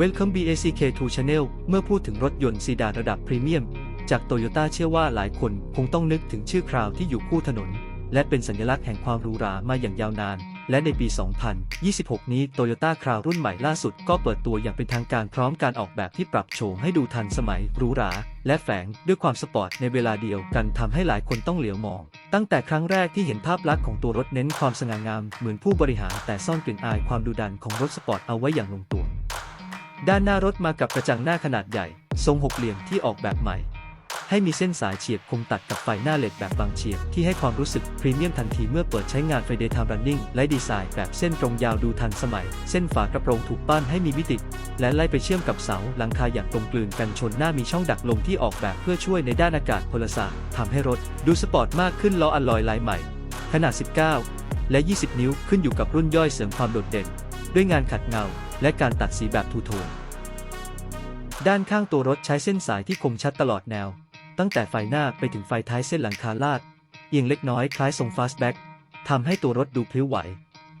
Welcome BACK2 Channel เมื่อพูดถึงรถยนต์ซีดานระดับพรีเมียม จากโตโยต้าเชื่อว่าหลายคนคงต้องนึกถึงชื่อคราวที่อยู่คู่ถนน และเป็นสัญลักษณ์แห่งความหรูหรามาอย่างยาวนาน และในปี 2026 นี้โตโยต้าคราวรุ่นใหม่ล่าสุดก็เปิดตัวอย่างเป็นทางการพร้อมการออกแบบที่ปรับโฉมให้ดูทันสมัยหรูหรา และแฝงด้วยความสปอร์ตในเวลาเดียวกันทำให้หลายคนต้องเหลียวมอง ตั้งแต่ครั้งแรกที่เห็นภาพลักษณ์ของตัวรถเน้นความสง่างามเหมือนผู้บริหารแต่ซ่อนกลิ่นอายความดุดันของรถสปอร์ตเอาไว้อย่างลงตัว ด้านหน้ารถมากับกระจังหน้าขนาดใหญ่ ทรงหกเหลี่ยมที่ออกแบบใหม่ ให้มีเส้นสายเฉียบคมตัดกับไฟหน้าเลดแบบบางเฉียบที่ให้ความรู้สึกพรีเมียมทันทีเมื่อเปิดใช้งานไฟ Daytime Running และดีไซน์แบบเส้นตรงยาวดูทันสมัย เส้นฝากระโปรงถูกปั้นให้มีมิติ และไล่ไปเชื่อมกับเสาหลังคาอย่างตรงกลืนกันชนหน้ามีช่องดักลมที่ออกแบบเพื่อช่วยในด้านอากาศพลศาสตร์ทำให้รถดูสปอร์ตมากขึ้นล้ออัลลอยลายใหม่ ขนาด 19 และ 20 นิ้วขึ้นอยู่กับรุ่นย่อยเสริมความโดดเด่น ด้วยงานขัดเงา และการตัดสีแบบทูโทน ด้านข้างตัวรถใช้เส้นสายที่คมชัดตลอดแนว ตั้งแต่ไฟหน้าไปถึงไฟท้ายเส้นหลังคาลาดเอียงเล็กน้อยคล้ายทรงฟาสแบ็กทำให้ตัวรถดูพลิ้วไหว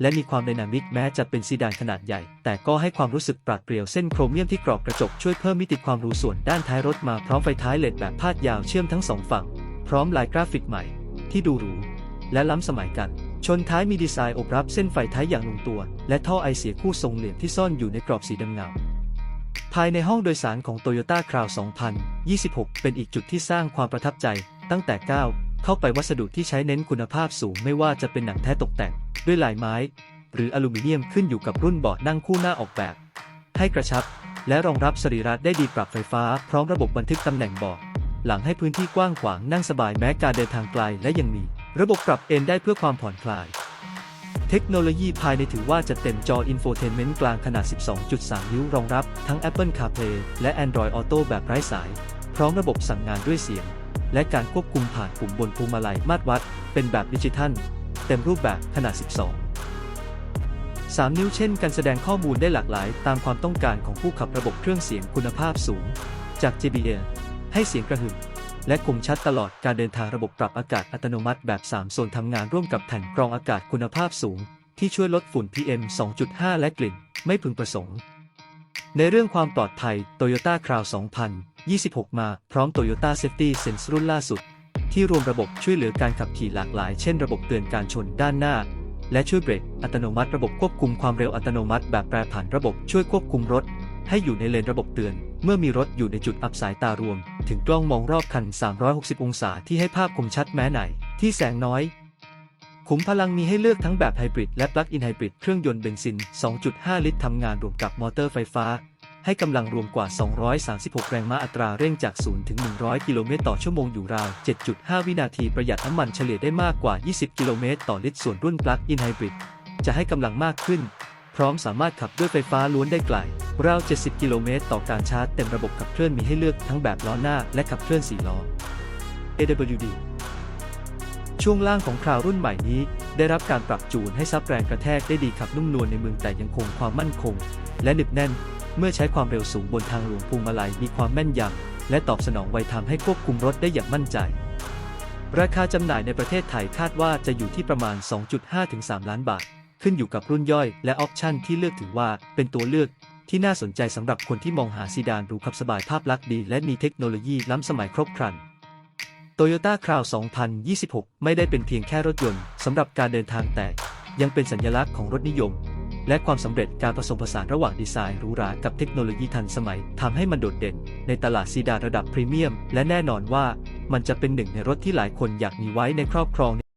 และมีความไดนามิกแม้จะเป็นซีดานขนาดใหญ่ แต่ก็ให้ความรู้สึกปราดเปรียวเส้นโครเมียมที่กรอบกระจกช่วยเพิ่มมิติความหรูส่วนด้านท้ายรถมาพร้อมไฟท้ายเลดแบบพาดยาวเชื่อมทั้งสองฝั่ง พร้อมลายกราฟิกใหม่ ที่ดูหรูและล้ำสมัยกัน ชนท้ายมีดีไซน์อบรับเส้นไฟท้ายอย่างลงตัว และท่อไอเสียคู่ทรงเหลี่ยมที่ซ่อนอยู่ในกรอบสีดำเงาภายในห้องโดยสารของ Toyota Crown 2026 เป็นอีกจุดที่สร้างความประทับใจ ตั้งแต่ก้าวเข้าไปวัสดุที่ใช้เน้นคุณภาพสูงไม่ว่าจะเป็นหนังแท้ตกแต่ง ด้วยลายไม้ หรืออลูมิเนียมขึ้นอยู่กับรุ่นเบาะนั่งคู่หน้าออกแบบ ให้กระชับ และรองรับสรีระได้ดีปรับไฟฟ้า พร้อมระบบบันทึกตำแหน่งเบาะหลังให้พื้นที่กว้างขวางนั่งสบายแม้การเดินทางไกลและยังมี ระบบปรับเอนได้เพื่อความผ่อนคลาย เทคโนโลยีภายในถือว่าจะเต็มจออินโฟเทนเมนต์กลางขนาด 12.3 นิ้วรองรับทั้ง Apple CarPlay และ Android Auto แบบไร้สาย พร้อมระบบสั่งงานด้วยเสียง และการควบคุมผ่านปุ่มบนพวงมาลัยมาตรวัด เป็นแบบดิจิทัล เต็มรูปแบบขนาด 12 3 นิ้วเช่นกันแสดงข้อมูลได้หลากหลาย ตามความต้องการของผู้ขับระบบเครื่องเสียงคุณภาพสูง จาก JBL ให้เสียงกระหึ่ม และคมชัดตลอดการเดินทางระบบปรับอากาศอัตโนมัติแบบ 3 โซนทำงานร่วมกับแผ่นกรองอากาศคุณภาพสูง ที่ช่วยลดฝุ่น PM 2.5 และกลิ่น ไม่พึงประสงค์ ในเรื่องความปลอดภัย Toyota Crown 2026 มาพร้อม Toyota Safety Sense รุ่นล่าสุด ที่รวมระบบช่วยเหลือการขับขี่หลากหลาย เช่นระบบเตือนการชนด้านหน้า และช่วยเบรกอัตโนมัติระบบควบคุมความเร็วอัตโนมัติแบบแปรผันระบบช่วยควบคุมรถ ให้อยู่ในเลนระบบเตือน เมื่อมีรถอยู่ในจุดอับสายตารวม ถึงกล้องมองรอบคัน 360 องศาที่ให้ภาพคมชัดแม้ไหน ที่แสงน้อยขุมพลังมีให้เลือกทั้งแบบไฮบริดและปลั๊กอินไฮบริดเครื่องยนต์เบนซิน 2.5 ลิตรทำงานรวมกับมอเตอร์ไฟฟ้า ให้กำลังรวมกว่า 236 แรงม้าอัตราเร่งจาก 0 ถึง 100 กิโลเมตรต่อชั่วโมงอยู่ราว 7.5 วินาทีประหยัดน้ำมันเฉลี่ยได้มากกว่า 20 กิโลเมตรต่อลิตรส่วนรุ่นปลั๊กอินไฮบริดจะให้กำลังมากขึ้น พร้อมสามารถขับด้วยไฟฟ้าล้วนได้ไกล ราว 70 กิโลเมตรต่อการชาร์จเต็มระบบขับเคลื่อนมีให้เลือกทั้งแบบล้อหน้าและขับเคลื่อน 4 ล้อ AWD ช่วงล่างของคราวรุ่นใหม่นี้ ได้รับการปรับจูนให้ซับแรงกระแทกได้ดีขับนุ่มนวลในเมืองแต่ยังคงความมั่นคง และหนึบแน่น เมื่อใช้ความเร็วสูงบนทางหลวงพวงมาลัยมีความแม่นยำและตอบสนองไวทำให้ควบคุมรถได้อย่างมั่นใจ ราคาจำหน่ายในประเทศไทยคาดว่าจะอยู่ที่ประมาณ 2.5-3 ล้านบาท ขึ้นอยู่กับรุ่นย่อยและออปชั่นที่เลือกถือว่าเป็นตัวเลือก ที่น่าสนใจสำหรับคนที่มองหาซีดานหรูขับสบายภาพลักษณ์ดี และมีเทคโนโลยีล้ำสมัยครบครัน Toyota Crown 2026 ไม่ได้เป็นเพียงแค่รถยนต์สำหรับการเดินทางแต่ ยังเป็นสัญลักษณ์ของรถนิยม และความสำเร็จการผสมผสานระหว่างดีไซน์หรูหรากับเทคโนโลยีทันสมัยทำให้มันโดดเด่น ในตลาดซีดานระดับพรีเมียม และแน่นอนว่ามันจะเป็นหนึ่งในรถที่หลายคนอยากมีไว้ในครอบครอง